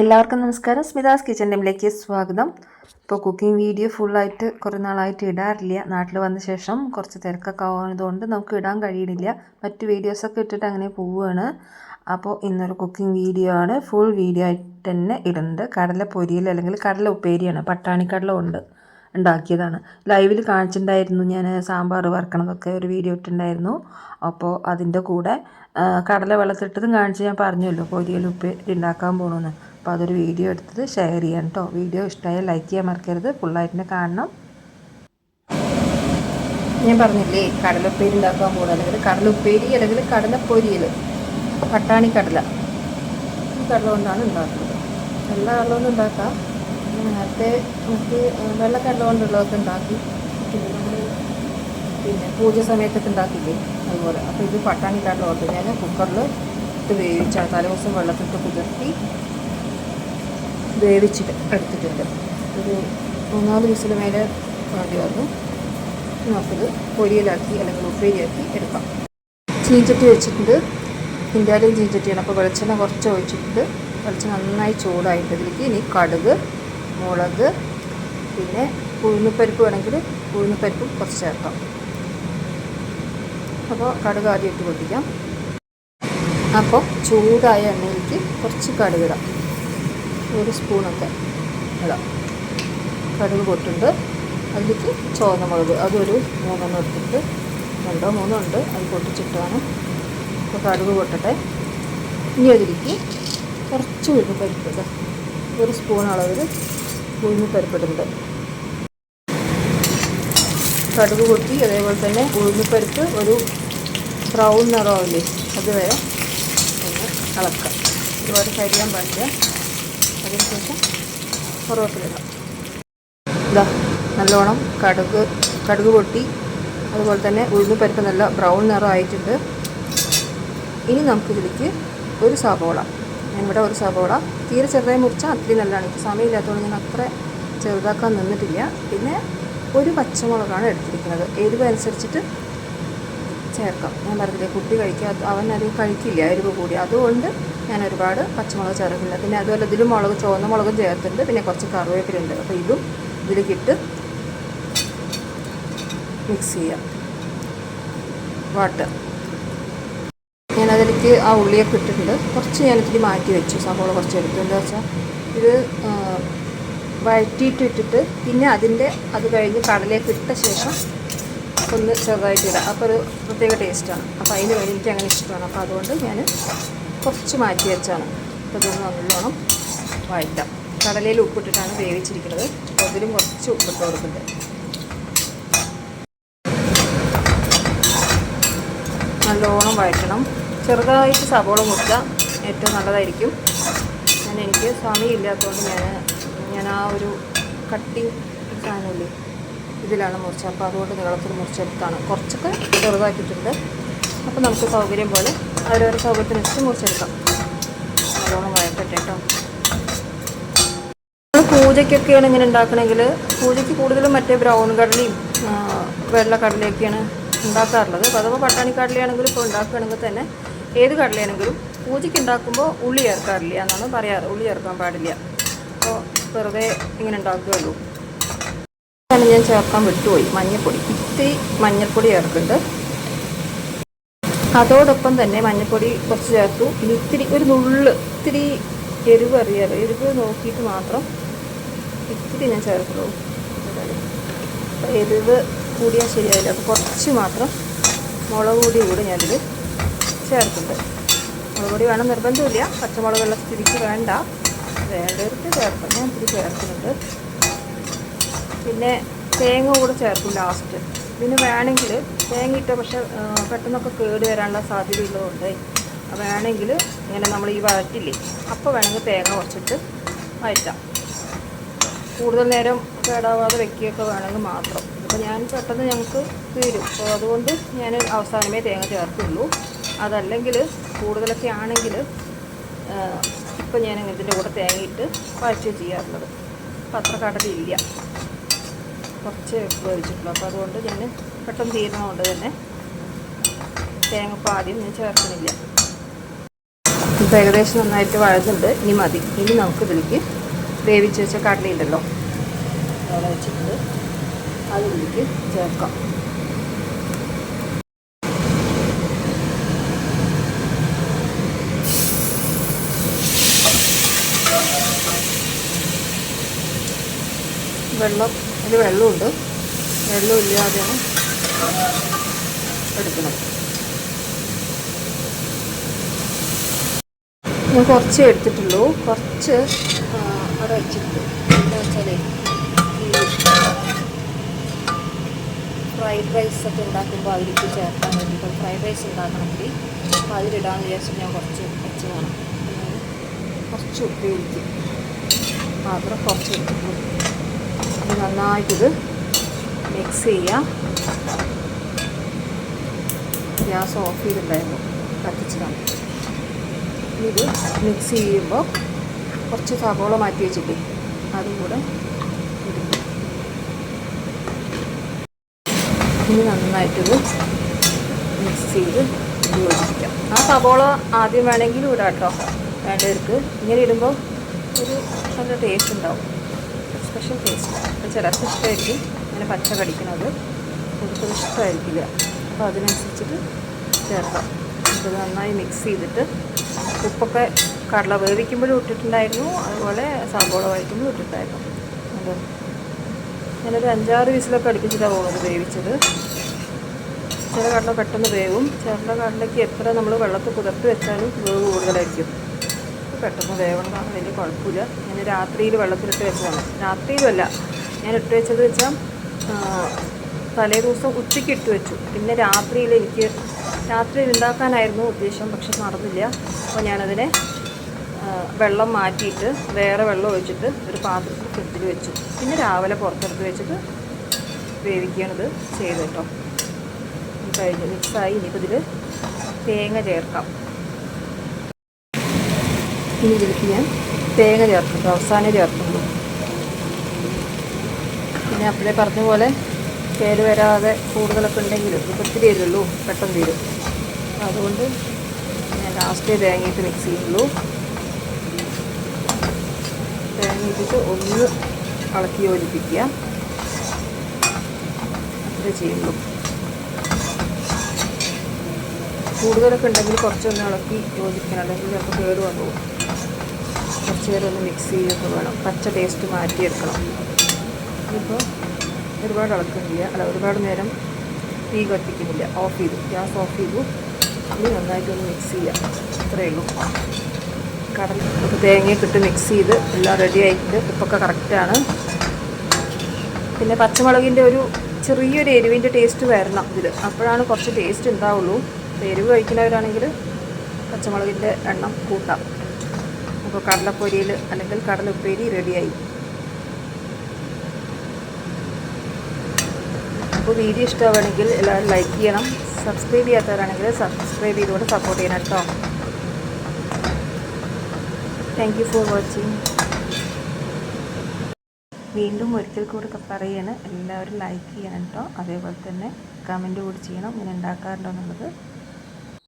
എല്ലാവർക്കും നമസ്കാരം. സ്മിതാസ് കിച്ചൻ ടൈമിലേക്ക് സ്വാഗതം. ഇപ്പോൾ കുക്കിംഗ് വീഡിയോ ഫുള്ളായിട്ട് കുറേ നാളായിട്ട് ഇടാറില്ല. നാട്ടിൽ വന്ന ശേഷം കുറച്ച് തിരക്കൊക്കെ ആവുന്നതുകൊണ്ട് നമുക്ക് ഇടാൻ കഴിയണില്ല. മറ്റു വീഡിയോസൊക്കെ ഇട്ടിട്ട് അങ്ങനെ പോവുകയാണ് അപ്പോൾ ഇന്നൊരു കുക്കിംഗ് വീഡിയോ ആണ്. ഫുൾ വീഡിയോ ആയിട്ട് തന്നെ ഇടുന്നുണ്ട് കടല പൊരിയൽ അല്ലെങ്കിൽ കടല ഉപ്പേരിയാണ്. പട്ടാണിക്കടല ഉണ്ട്. ഉണ്ടാക്കിയതാണ്. ലൈവിൽ കാണിച്ചിട്ടുണ്ടായിരുന്നു ഞാൻ സാമ്പാർ വറക്കണതൊക്കെ ഒരു വീഡിയോ ഇട്ടിട്ടുണ്ടായിരുന്നു. അപ്പോൾ അതിന്റെ കൂടെ കടല വെള്ളത്തിട്ടതും കാണിച്ച് ഞാൻ പറഞ്ഞല്ലോ പൊരിയൽ ഉപ്പ് ഉണ്ടാക്കാൻ പോകണമെന്ന് അപ്പോൾ അതൊരു വീഡിയോ എടുത്തത് ഷെയർ ചെയ്യാം കേട്ടോ വീഡിയോ ഇഷ്ടമായാൽ ലൈക്ക് ചെയ്യാൻ മറക്കരുത്. ഫുള്ളായിട്ട് കാണണം. ഞാൻ പറഞ്ഞില്ലേ കടലപ്പേരി ഉണ്ടാക്കാൻ പോകണം അല്ലെങ്കിൽ കടലുപ്പേരി അല്ലെങ്കിൽ കടലപ്പൊരിയൽ പട്ടാണി കടല. ഈ കടല കൊണ്ടാണ് ഉണ്ടാക്കുന്നത്. എല്ലാ കടലൊന്നും ഉണ്ടാക്കാം. നേരത്തെ നമുക്ക് വെള്ളക്കടല കൊണ്ടുള്ളതൊക്കെ ഉണ്ടാക്കി. പിന്നെ പൂജ സമയത്തൊക്കെ ഉണ്ടാക്കില്ലേ? അതുപോലെ. അപ്പോൾ ഇത് പട്ടാണി കടല ഓർത്ത് ഞാൻ കുക്കറിൽ ഇട്ട് വേവിച്ചാണ് തലേദിവസം വെള്ളത്തിട്ട് കുതിർത്തി വേവിച്ചിട്ട് എടുത്തിട്ടുണ്ട്. ഒരു മൂന്നാൽ ദിവസത്തിന് മേലെ വേണ്ടി വന്നു. നമുക്കിത് പൊരിയലാക്കി അല്ലെങ്കിൽ ഉപ്പേരിയാക്കി എടുക്കാം. ചീഞ്ചട്ടി വെച്ചിട്ടുണ്ട്. ഇന്ത്യയിലും ചീഞ്ചട്ടിയാണ്. അപ്പോൾ വെളിച്ചെണ്ണ കുറച്ച് ഒഴിച്ചിട്ടുണ്ട്. വെളിച്ചെണ്ണ നന്നായി ചൂടായിട്ട് ഇതിലേക്ക് ഇനി കടുക് മുളക് പിന്നെ ഉഴുന്നുപരിപ്പ് വേണമെങ്കിൽ ഉഴുന്നുപരിപ്പും കുറച്ച് ചേർക്കാം. അപ്പോൾ കടുക് ആദ്യം ഇട്ട് പൊട്ടിക്കാം. അപ്പോൾ ചൂടായ എണ്ണയിലേക്ക് കുറച്ച് കടുക് ഇടാം. ഒരു സ്പൂണൊക്കെ ഇടാം. കടുക് പൊട്ടുണ്ട്. അതിലേക്ക് ചുവന്ന മുളക് അതൊരു മൂന്നെണ്ണം എടുത്തിട്ട് രണ്ടോ മൂന്നോ ഉണ്ട് അത് പൊട്ടിച്ചിട്ടാണ്. അപ്പോൾ കടുക് പൊട്ടട്ടെ. ഇനി അതിലേക്ക് കുറച്ച് ഉഴുന്ന് പരിപ്പിട്ട് ഒരു സ്പൂൺ അളവിൽ ഉഴുന്ന് പരിപ്പിടുന്നത് കടുക് പൊട്ടി അതേപോലെ തന്നെ ഉഴുന്ന് പരിപ്പ് ഒരു ബ്രൗൺ നിറമാവില്ലേ അതുവരെ ഒന്ന് ഇളക്കാം ഒരുപാട് കരിയാൻ പാടില്ല. അതിനുശേഷം കറുവേപ്പിലിടാം ഇതാ നല്ലോണം കടുക് കടുക് പൊട്ടി. അതുപോലെ തന്നെ ഉഴുന്ന് പരിപ്പ് നല്ല ബ്രൗൺ നിറം ആയിട്ടുണ്ട്. ഇനി നമുക്കിതിലേക്ക് ഒരു സബോള ഞാനിവിടെ ഒരു സവോള. തീരെ ചെറുതായി മുറിച്ചാൽ അത്രയും നല്ലതാണ്. ഇപ്പോൾ സമയമില്ലാത്തതുകൊണ്ട് ഞാൻ അത്ര ചെറുതാക്കാൻ നിന്നിട്ടില്ല. പിന്നെ ഒരു പച്ചമുളകാണ് എടുത്തിരിക്കുന്നത്. എരിവ് അനുസരിച്ചിട്ട് ചേർക്കാം. ഞാൻ പറഞ്ഞില്ലേ കുട്ടി കഴിക്കാത്ത അത് കഴിക്കില്ല എരിവ് കൂടി. അതുകൊണ്ട് ഞാൻ ഒരുപാട് പച്ചമുളക് ചേർക്കില്ല പിന്നെ അതുപോലെ ഇതിലും മുളക് ചുവന്ന മുളകും ചേർത്തിട്ടുണ്ട്. പിന്നെ കുറച്ച് കറിവേപ്പിലുണ്ട് അപ്പോൾ ഇതും ഇതിലേക്കിട്ട് മിക്സ് ചെയ്യാം. ഞാനതിലേക്ക് ആ ഉള്ളിയൊക്കെ ഇട്ടിട്ടുണ്ട്. കുറച്ച് ഞാനിത്തിരി മാറ്റി വെച്ചു. സവോള കുറച്ച് എടുത്തു. എന്താ വെച്ചാൽ ഇത് ആ, വഴറ്റിയിട്ട് ഇട്ടിട്ട് പിന്നെ അതിന്റെ അത് കഴിഞ്ഞ് കടലേക്ക് ഇട്ട ശേഷം ഒന്ന് ചെറുതായിട്ട് ഇടാം. അപ്പോൾ ഒരു പ്രത്യേക ടേസ്റ്റാണ് അപ്പോൾ അതിന് വേണ്ടി എനിക്ക് അങ്ങനെ ഇഷ്ടമാണ്. അപ്പോൾ അതുകൊണ്ട് ഞാൻ കുറച്ച് മാറ്റി വെച്ചാണ്. അപ്പോൾ ഇതൊന്ന് നല്ലോണം വഴറ്റാം. കടലയിൽ ഉപ്പിട്ടിട്ടാണ് വേവിച്ചിരിക്കുന്നത്. അപ്പോൾ അതിലും കുറച്ച് ഉപ്പിട്ട് കൊടുക്കുന്നുണ്ട് നല്ലോണം വഴറ്റണം. ചെറുതായിട്ട് സവോള മുറിക്കുക ഏറ്റവും നല്ലതായിരിക്കും. ഞാൻ എനിക്ക് സ്വാമി ഇല്ലാത്തതുകൊണ്ട് ഞാൻ ഞാൻ ആ ഒരു കട്ടി സാധനമില്ലേ ഇതിലാണ് മുറിച്ചത്. അപ്പോൾ അതുകൊണ്ട് നീളത്തിൽ മുറിച്ചെടുത്താണ്. കുറച്ചൊക്കെ ചെറുതാക്കിയിട്ടുണ്ട്. അപ്പോൾ നമുക്ക് സൗകര്യം പോലെ അവരവരുടെ സൗകര്യത്തിനനുസരിച്ച് മുറിച്ചെടുക്കാം. നല്ലോണം വഴക്കട്ടെ കേട്ടോ. പൂജയ്ക്കൊക്കെയാണ് ഇങ്ങനെ ഉണ്ടാക്കണമെങ്കിൽ പൂജയ്ക്ക് കൂടുതലും മറ്റേ ബ്രൗൺ കടലയും വെള്ള കടലയൊക്കെയാണ് ഉണ്ടാക്കാറുള്ളത്. അപ്പോൾ അഥവാ പട്ടാണി കടലയാണെങ്കിലും ഇപ്പോൾ ഉണ്ടാക്കുകയാണെങ്കിൽ തന്നെ ഏത് കടലയാണെങ്കിലും പൂജയ്ക്ക് ഉണ്ടാക്കുമ്പോൾ ഉള്ളി ചേർക്കാറില്ല എന്നാണ് പറയാറ്. ഉള്ളി ചേർക്കാൻ പാടില്ല. അപ്പോൾ വെറുതെ ഇങ്ങനെ ഉണ്ടാക്കുകയുള്ളൂ. ആണ് ഞാൻ ചേർക്കാൻ വിട്ടുപോയി. മഞ്ഞൾപ്പൊടി ഇത്തിരി മഞ്ഞൾപ്പൊടി ചേർക്കുന്നുണ്ട്. അതോടൊപ്പം തന്നെ മഞ്ഞൾപ്പൊടി കുറച്ച് ചേർത്തു. ഇനി ഇത്തിരി ഒരു നുള്ള് ഇത്തിരി എരിവ് അറിയാലോ. എരിവ് നോക്കിയിട്ട് മാത്രം ഇത്തിരി ഞാൻ ചേർക്കുള്ളൂ. എരിവ് കൂടിയാൽ ശരിയായില്ല അപ്പോൾ കുറച്ച് മാത്രം മുളക് പൊടി കൂടി ഞാനിത് ചേർക്കുന്നുണ്ട്. മുളകുപൊടി വേണം നിർബന്ധമില്ല. പച്ചമുളകുള്ള സ്ഥിതിക്ക് വേണ്ട. വേണ്ടവർക്ക് ചേർക്കാം. ഞാൻ ഇത്തിരി ചേർക്കുന്നുണ്ട്. പിന്നെ തേങ്ങ കൂടെ ചേർക്കും ലാസ്റ്റ് പിന്നെ വേണമെങ്കിൽ തേങ്ങ ഇട്ട പക്ഷെ പെട്ടെന്നൊക്കെ കേട് വരാനുള്ള സാധ്യതയുള്ളതുകൊണ്ട് വേണമെങ്കിൽ ഇങ്ങനെ നമ്മൾ ഈ വഴറ്റില്ലേ അപ്പോൾ വേണമെങ്കിൽ തേങ്ങ കുറച്ചിട്ട് വഴറ്റാം. കൂടുതൽ നേരം കേടാവാതെ വെക്കുകയൊക്കെ വേണമെങ്കിൽ മാത്രം. അപ്പോൾ ഞാൻ പെട്ടെന്ന് ഞങ്ങൾക്ക് തീരും. അപ്പോൾ അതുകൊണ്ട് ഞാൻ അവസാനമേ തേങ്ങ ചേർക്കുള്ളൂ. അതല്ലെങ്കിൽ കൂടുതലൊക്കെ ആണെങ്കിൽ ഇപ്പം ഞാൻ ഇതിന്റെ കൂടെ തേങ്ങയിട്ട് വഴറ്റുക ചെയ്യാറുള്ളത്. അപ്പം അത്ര കടലില്ല കുറച്ച് വേവിച്ചിട്ടുള്ളൂ. അപ്പോൾ അതുകൊണ്ട് ഞാൻ പെട്ടെന്ന് തീരുന്നതുകൊണ്ട് തന്നെ തേങ്ങപ്പം ആദ്യം ഞാൻ ചേർക്കുന്നില്ല. ഇപ്പം ഏകദേശം നന്നായിട്ട് വഴന്നുണ്ട്. ഇനി മതി. ഇനി നമുക്ക് ഇതിലേക്ക് വേവിച്ച് വെച്ച കടലയുണ്ടല്ലോ. അവിടെ വെച്ചിട്ട് അതിലേക്ക് ചേർക്കാം. വെള്ളം അതിൽ വെള്ളമുണ്ട്. വെള്ളം ഇല്ലാതെയാണ് എടുക്കണം ഞാൻ കുറച്ച് എടുത്തിട്ടുള്ളൂ. കുറച്ച് അവിടെ വെച്ചിട്ടുണ്ട്. എന്താ ഫ്രൈഡ് റൈസ് ഒക്കെ ഉണ്ടാക്കുമ്പോൾ അതിലേക്ക് ചേർക്കാൻ വേണ്ടിയിട്ട് ഫ്രൈഡ് റൈസ് ഉണ്ടാക്കണമെങ്കിൽ അപ്പോൾ അതിലിടാമെന്ന് വിചാരിച്ചിട്ട് ഞാൻ കുറച്ച് വെച്ച് വേണം കുറച്ച് ഉപയോഗിക്കും മാത്രം കുറച്ച് എടുത്തിട്ടുള്ളൂ നന്നായിട്ടിത് മിക്സ് ചെയ്യാം. ഗ്യാസ് ഓഫ് ചെയ്തിട്ടുണ്ടായിരുന്നു. കത്തിച്ചതാണ് ഇത് മിക്സ് ചെയ്യുമ്പോൾ കുറച്ച് സവോള മാറ്റി വെച്ചിട്ട് അതും കൂടെ ഇനി നന്നായിട്ടിത് മിക്സ് ചെയ്ത് യോജിപ്പിക്കാം. ആ സവോള ആദ്യം വേണമെങ്കിലും ഇടാം കേട്ടോ വേണ്ടവർക്ക് ഇങ്ങനെ ഇടുമ്പോൾ ഒരു നല്ല ടേസ്റ്റ് ഉണ്ടാവും. സ്പെഷ്യൽ ടേസ്റ്റ് അപ്പോൾ ചിലർക്ക് ഇഷ്ടമായിരിക്കും ഇങ്ങനെ പച്ച കടിക്കുന്നത് കൂടുതൽ ഇഷ്ടമായിരിക്കില്ല. അപ്പോൾ അതിനനുസരിച്ചിട്ട് ചേർക്കാം. ഇത് നന്നായി മിക്സ് ചെയ്തിട്ട് ഉപ്പൊക്കെ കടല വേവിക്കുമ്പോഴും ഇട്ടിട്ടുണ്ടായിരുന്നു. അതുപോലെ സവോള വഴിക്കുമ്പോഴും ഇട്ടിട്ടുണ്ടായിരുന്നു. അത്. ഞാനൊരു അഞ്ചാറ് വീസിലൊക്കെ അടുപ്പിച്ചിട്ടാണ് പോകുന്നത് വേവിച്ചത്. ചില കടല പെട്ടെന്ന് വേവും. ചില കടലയ്ക്ക് എത്ര നമ്മൾ വെള്ളത്തിൽ കുതിർത്ത് വെച്ചാലും വേവ് കൂടുതലായിരിക്കും. പെട്ടെന്ന് വേവണതാണ് വലിയ കുഴപ്പമില്ല. ഞാൻ രാത്രിയിൽ വെള്ളത്തിലിട്ട് വെച്ചതാണ്. രാത്രിയിലുമല്ല. ഞാൻ ഇട്ട് വെച്ചത് വെച്ചാൽ തലേ ദിവസം ഉച്ചയ്ക്ക് ഇട്ട് വെച്ചു. പിന്നെ രാത്രിയിൽ എനിക്ക് രാത്രിയിൽ ഉണ്ടാക്കാനായിരുന്നു ഉദ്ദേശം പക്ഷെ നടന്നില്ല. അപ്പോൾ ഞാനതിനെ വെള്ളം മാറ്റിയിട്ട് വേറെ വെള്ളം ഒഴിച്ചിട്ട് ഒരു പാത്രത്തിൽ ഫ്രിഡ്ജിൽ വെച്ചു. പിന്നെ രാവിലെ പുറത്തെടുത്ത് വെച്ചിട്ട് വേവിക്കുകയാണിത് ചെയ്ത് കേട്ടോ. കഴിഞ്ഞ് മിക്സായി ഇനിയിപ്പോൾ ഇതിൽ തേങ്ങ ചേർക്കാം. ഇനി ഇതിലേക്ക് ഞാൻ തേങ്ങ ചേർക്കുന്നു അവസാനം ചേർക്കുന്നു. പിന്നെ അപ്പോഴേ പറഞ്ഞ പോലെ കേര് വരാതെ കൂടുതലൊക്കെ ഉണ്ടെങ്കിൽ ഒത്തിരി വരുള്ളൂ പെട്ടെന്ന് തീരും അതുകൊണ്ട് ഞാൻ ലാസ്റ്റ് തേങ്ങയിട്ട് മിക്സ് ചെയ്യുള്ളൂ തേങ്ങ ഇട്ടിട്ട് ഒന്ന് ഇളക്കി യോജിപ്പിക്കുക. അത്രേ ചെയ്യുള്ളൂ. കൂടുതലൊക്കെ ഉണ്ടെങ്കിൽ കുറച്ചൊന്ന് ഇളക്കി യോജിക്കണം അല്ലെങ്കിൽ ചിലപ്പോൾ കേട് വന്നു പോകും. കുറച്ച് നേരം ഒന്ന് മിക്സ് ചെയ്തൊക്കെ വേണം. പച്ച ടേസ്റ്റ് മാറ്റിയെടുക്കണം. ഇപ്പോൾ ഒരുപാട് ഇളക്കുന്നില്ല. അല്ല ഒരുപാട് നേരം തീ കത്തിക്കുന്നില്ല. ഓഫ് ചെയ്തു. ഗ്യാസ് ഓഫ് ചെയ്തു. ഇനി നന്നായിട്ടൊന്ന് മിക്സ് ചെയ്യാം. ഇത്രയേ ഉള്ളൂ. കടൽ തേങ്ങയൊക്കെ ഇട്ട് മിക്സ് ചെയ്ത് എല്ലാം റെഡി ആയിട്ടുണ്ട്. ഉപ്പൊക്കെ കറക്റ്റാണ് പിന്നെ പച്ചമുളകിന്റെ ഒരു ചെറിയൊരു എരിവിന്റെ ടേസ്റ്റ് വരണം ഇതിൽ അപ്പോഴാണ് കുറച്ച് ടേസ്റ്റ് ഉണ്ടാവുള്ളൂ. എരിവ് കഴിക്കുന്നവരാണെങ്കിൽ പച്ചമുളകിന്റെ എണ്ണം കൂട്ടാം. അപ്പോൾ കടലപ്പൊരിയിൽ അല്ലെങ്കിൽ കടലുപ്പേരി റെഡിയായി. അപ്പോൾ വീഡിയോ ഇഷ്ടമാണെങ്കിൽ എല്ലാവരും ലൈക്ക് ചെയ്യണം. സബ്സ്ക്രൈബ് ചെയ്യാത്തവരാണെങ്കിൽ സബ്സ്ക്രൈബ് ചെയ്തുകൊണ്ട് സപ്പോർട്ട് ചെയ്യണം കേട്ടോ. താങ്ക് യു ഫോർ വാച്ചിങ് വീണ്ടും ഒരിക്കൽ കൂടി പറയാണ് എല്ലാവരും ലൈക്ക് ചെയ്യണം കേട്ടോ. അതേപോലെ തന്നെ കമന്റ് കൂടി ചെയ്യണം ഇങ്ങനെ ഉണ്ടാക്കാറുണ്ടോ എന്നുള്ളത്.